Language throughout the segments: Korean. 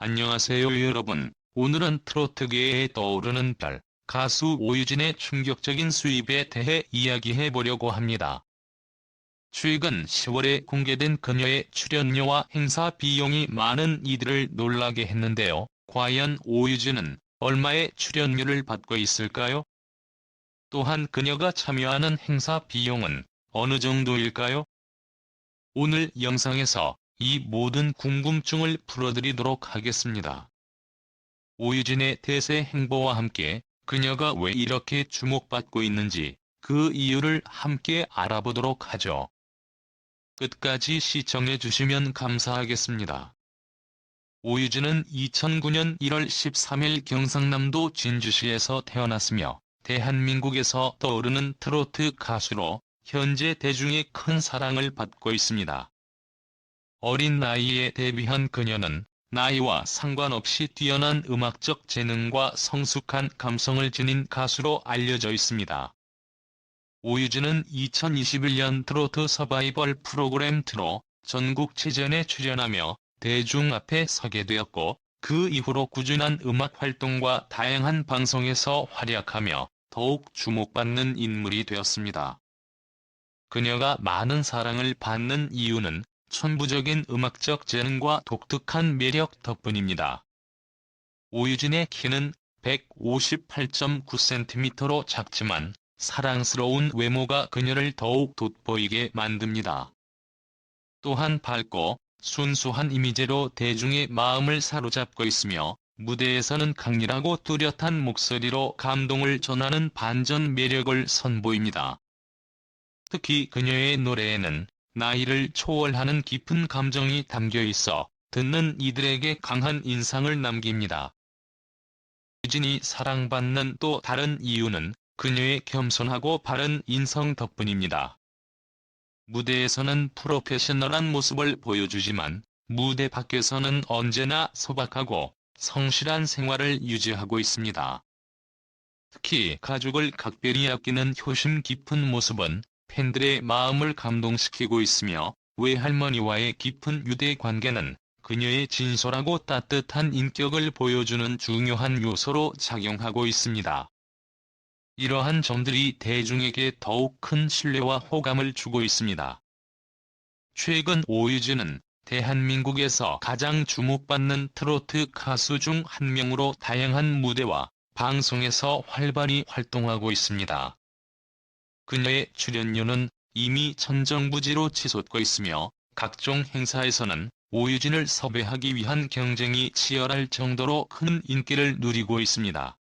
안녕하세요 여러분. 오늘은 트로트계에 떠오르는 별, 가수 오유진의 충격적인 수입에 대해 이야기해 보려고 합니다. 최근 10월에 공개된 그녀의 출연료와 행사 비용이 많은 이들을 놀라게 했는데요. 과연 오유진은 얼마의 출연료를 받고 있을까요? 또한 그녀가 참여하는 행사 비용은 어느 정도일까요? 오늘 영상에서 이 모든 궁금증을 풀어드리도록 하겠습니다. 오유진의 대세 행보와 함께 그녀가 왜 이렇게 주목받고 있는지 그 이유를 함께 알아보도록 하죠. 끝까지 시청해 주시면 감사하겠습니다. 오유진은 2009년 1월 13일 경상남도 진주시에서 태어났으며 대한민국에서 떠오르는 트로트 가수로 현재 대중의 큰 사랑을 받고 있습니다. 어린 나이에 데뷔한 그녀는 나이와 상관없이 뛰어난 음악적 재능과 성숙한 감성을 지닌 가수로 알려져 있습니다. 오유진은 2021년 트로트 서바이벌 프로그램 트로 전국 체전에 출연하며 대중 앞에 서게 되었고 그 이후로 꾸준한 음악 활동과 다양한 방송에서 활약하며 더욱 주목받는 인물이 되었습니다. 그녀가 많은 사랑을 받는 이유는 천부적인 음악적 재능과 독특한 매력 덕분입니다. 오유진의 키는 158.9cm로 작지만 사랑스러운 외모가 그녀를 더욱 돋보이게 만듭니다. 또한 밝고 순수한 이미지로 대중의 마음을 사로잡고 있으며 무대에서는 강렬하고 뚜렷한 목소리로 감동을 전하는 반전 매력을 선보입니다. 특히 그녀의 노래에는 나이를 초월하는 깊은 감정이 담겨 있어 듣는 이들에게 강한 인상을 남깁니다. 유진이 사랑받는 또 다른 이유는 그녀의 겸손하고 바른 인성 덕분입니다. 무대에서는 프로페셔널한 모습을 보여주지만 무대 밖에서는 언제나 소박하고 성실한 생활을 유지하고 있습니다. 특히 가족을 각별히 아끼는 효심 깊은 모습은 팬들의 마음을 감동시키고 있으며 외할머니와의 깊은 유대 관계는 그녀의 진솔하고 따뜻한 인격을 보여주는 중요한 요소로 작용하고 있습니다. 이러한 점들이 대중에게 더욱 큰 신뢰와 호감을 주고 있습니다. 최근 오유진은 대한민국에서 가장 주목받는 트로트 가수 중 한 명으로 다양한 무대와 방송에서 활발히 활동하고 있습니다. 그녀의 출연료는 이미 천정부지로 치솟고 있으며 각종 행사에서는 오유진을 섭외하기 위한 경쟁이 치열할 정도로 큰 인기를 누리고 있습니다.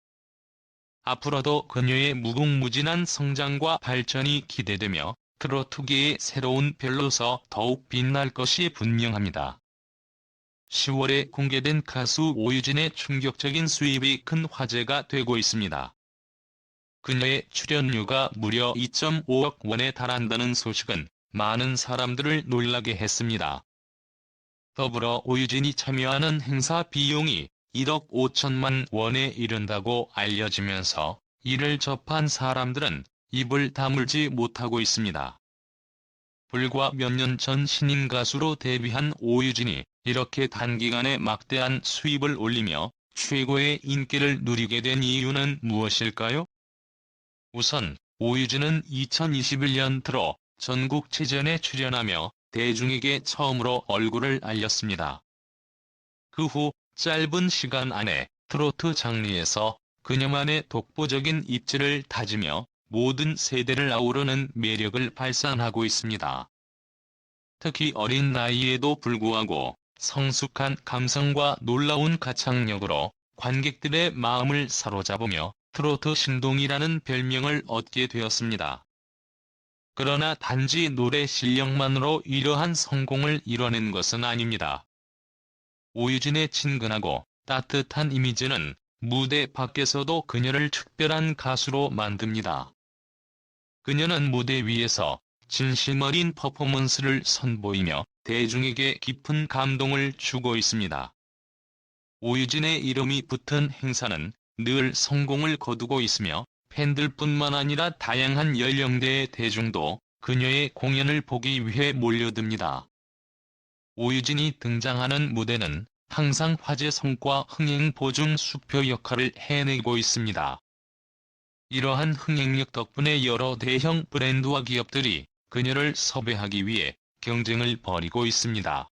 앞으로도 그녀의 무궁무진한 성장과 발전이 기대되며 트로트계의 새로운 별로서 더욱 빛날 것이 분명합니다. 10월에 공개된 가수 오유진의 충격적인 수입이 큰 화제가 되고 있습니다. 그녀의 출연료가 무려 2.5억 원에 달한다는 소식은 많은 사람들을 놀라게 했습니다. 더불어 오유진이 참여하는 행사 비용이 1억 5천만 원에 이른다고 알려지면서 이를 접한 사람들은 입을 다물지 못하고 있습니다. 불과 몇 년 전 신인 가수로 데뷔한 오유진이 이렇게 단기간에 막대한 수입을 올리며 최고의 인기를 누리게 된 이유는 무엇일까요? 우선 오유진은 2021년 들어 전국체전에 출연하며 대중에게 처음으로 얼굴을 알렸습니다. 그 후 짧은 시간 안에 트로트 장르에서 그녀만의 독보적인 입지를 다지며 모든 세대를 아우르는 매력을 발산하고 있습니다. 특히 어린 나이에도 불구하고 성숙한 감성과 놀라운 가창력으로 관객들의 마음을 사로잡으며 트로트 신동이라는 별명을 얻게 되었습니다. 그러나 단지 노래 실력만으로 이러한 성공을 이뤄낸 것은 아닙니다. 오유진의 친근하고 따뜻한 이미지는 무대 밖에서도 그녀를 특별한 가수로 만듭니다. 그녀는 무대 위에서 진심 어린 퍼포먼스를 선보이며 대중에게 깊은 감동을 주고 있습니다. 오유진의 이름이 붙은 행사는 늘 성공을 거두고 있으며 팬들뿐만 아니라 다양한 연령대의 대중도 그녀의 공연을 보기 위해 몰려듭니다. 오유진이 등장하는 무대는 항상 화제 성과 흥행 보증 수표 역할을 해내고 있습니다. 이러한 흥행력 덕분에 여러 대형 브랜드와 기업들이 그녀를 섭외하기 위해 경쟁을 벌이고 있습니다.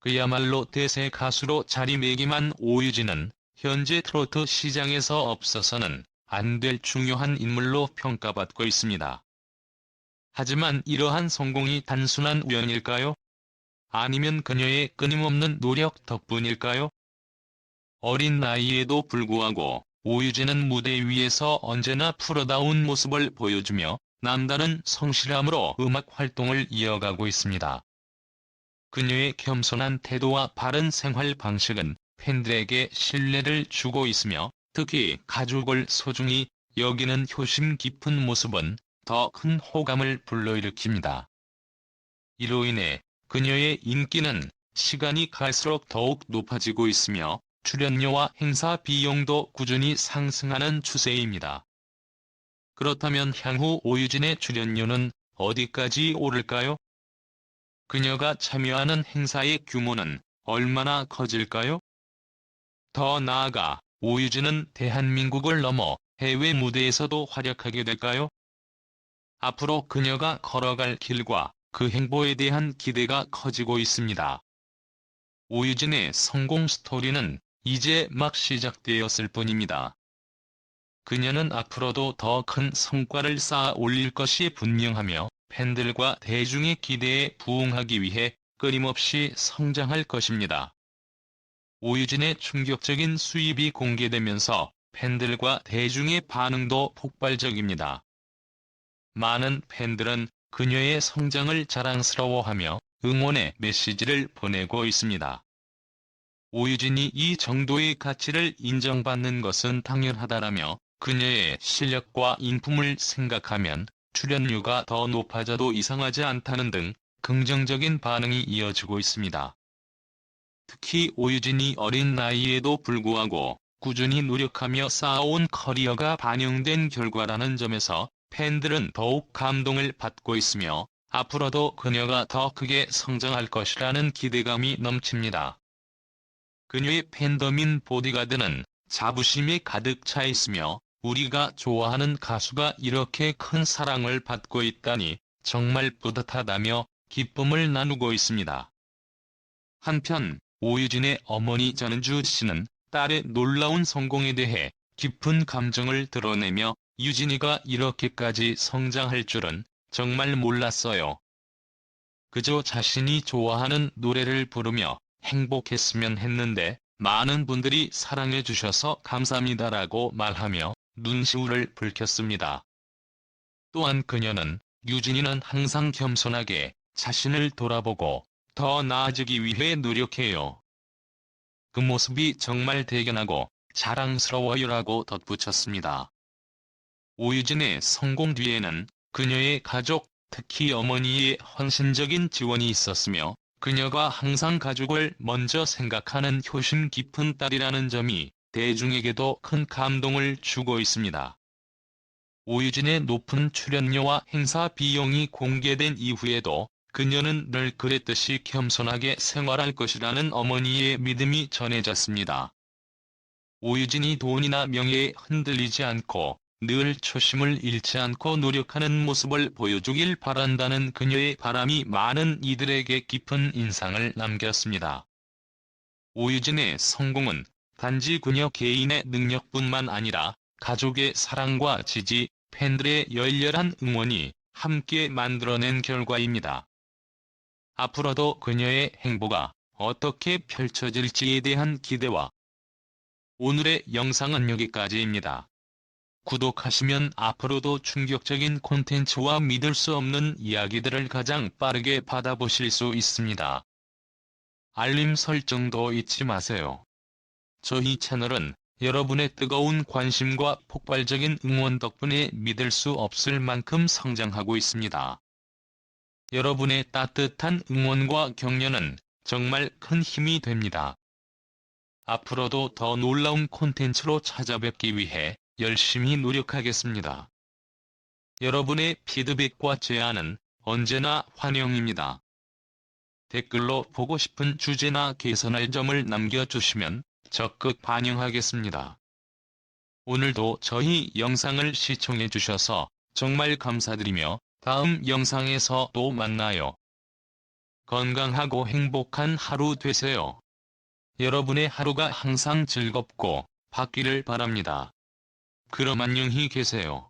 그야말로 대세 가수로 자리매김한 오유진은 현재 트로트 시장에서 없어서는 안 될 중요한 인물로 평가받고 있습니다. 하지만 이러한 성공이 단순한 우연일까요? 아니면 그녀의 끊임없는 노력 덕분일까요? 어린 나이에도 불구하고 오유진은 무대 위에서 언제나 프로다운 모습을 보여주며 남다른 성실함으로 음악 활동을 이어가고 있습니다. 그녀의 겸손한 태도와 바른 생활 방식은 팬들에게 신뢰를 주고 있으며 특히 가족을 소중히 여기는 효심 깊은 모습은 더 큰 호감을 불러일으킵니다. 이로 인해 그녀의 인기는 시간이 갈수록 더욱 높아지고 있으며 출연료와 행사 비용도 꾸준히 상승하는 추세입니다. 그렇다면 향후 오유진의 출연료는 어디까지 오를까요? 그녀가 참여하는 행사의 규모는 얼마나 커질까요? 더 나아가 오유진은 대한민국을 넘어 해외 무대에서도 활약하게 될까요? 앞으로 그녀가 걸어갈 길과 그 행보에 대한 기대가 커지고 있습니다. 오유진의 성공 스토리는 이제 막 시작되었을 뿐입니다. 그녀는 앞으로도 더 큰 성과를 쌓아 올릴 것이 분명하며 팬들과 대중의 기대에 부응하기 위해 끊임없이 성장할 것입니다. 오유진의 충격적인 수입이 공개되면서 팬들과 대중의 반응도 폭발적입니다. 많은 팬들은 그녀의 성장을 자랑스러워하며 응원의 메시지를 보내고 있습니다. 오유진이 이 정도의 가치를 인정받는 것은 당연하다라며 그녀의 실력과 인품을 생각하면 출연료가 더 높아져도 이상하지 않다는 등 긍정적인 반응이 이어지고 있습니다. 특히 오유진이 어린 나이에도 불구하고 꾸준히 노력하며 쌓아온 커리어가 반영된 결과라는 점에서 팬들은 더욱 감동을 받고 있으며 앞으로도 그녀가 더 크게 성장할 것이라는 기대감이 넘칩니다. 그녀의 팬덤인 보디가드는 자부심에 가득 차 있으며 우리가 좋아하는 가수가 이렇게 큰 사랑을 받고 있다니 정말 뿌듯하다며 기쁨을 나누고 있습니다. 한편 오유진의 어머니 전은주 씨는 딸의 놀라운 성공에 대해 깊은 감정을 드러내며 유진이가 이렇게까지 성장할 줄은 정말 몰랐어요. 그저 자신이 좋아하는 노래를 부르며 행복했으면 했는데 많은 분들이 사랑해 주셔서 감사합니다라고 말하며 눈시울을 붉혔습니다. 또한 그녀는 유진이는 항상 겸손하게 자신을 돌아보고 더 나아지기 위해 노력해요. 그 모습이 정말 대견하고 자랑스러워요라고 덧붙였습니다. 오유진의 성공 뒤에는 그녀의 가족, 특히 어머니의 헌신적인 지원이 있었으며 그녀가 항상 가족을 먼저 생각하는 효심 깊은 딸이라는 점이 대중에게도 큰 감동을 주고 있습니다. 오유진의 높은 출연료와 행사 비용이 공개된 이후에도 그녀는 늘 그랬듯이 겸손하게 생활할 것이라는 어머니의 믿음이 전해졌습니다. 오유진이 돈이나 명예에 흔들리지 않고 늘 초심을 잃지 않고 노력하는 모습을 보여주길 바란다는 그녀의 바람이 많은 이들에게 깊은 인상을 남겼습니다. 오유진의 성공은 단지 그녀 개인의 능력뿐만 아니라 가족의 사랑과 지지, 팬들의 열렬한 응원이 함께 만들어낸 결과입니다. 앞으로도 그녀의 행보가 어떻게 펼쳐질지에 대한 기대와 오늘의 영상은 여기까지입니다. 구독하시면 앞으로도 충격적인 콘텐츠와 믿을 수 없는 이야기들을 가장 빠르게 받아보실 수 있습니다. 알림 설정도 잊지 마세요. 저희 채널은 여러분의 뜨거운 관심과 폭발적인 응원 덕분에 믿을 수 없을 만큼 성장하고 있습니다. 여러분의 따뜻한 응원과 격려는 정말 큰 힘이 됩니다. 앞으로도 더 놀라운 콘텐츠로 찾아뵙기 위해 열심히 노력하겠습니다. 여러분의 피드백과 제안은 언제나 환영입니다. 댓글로 보고 싶은 주제나 개선할 점을 남겨주시면 적극 반영하겠습니다. 오늘도 저희 영상을 시청해주셔서 정말 감사드리며 다음 영상에서 또 만나요. 건강하고 행복한 하루 되세요. 여러분의 하루가 항상 즐겁고 받기를 바랍니다. 그럼 안녕히 계세요.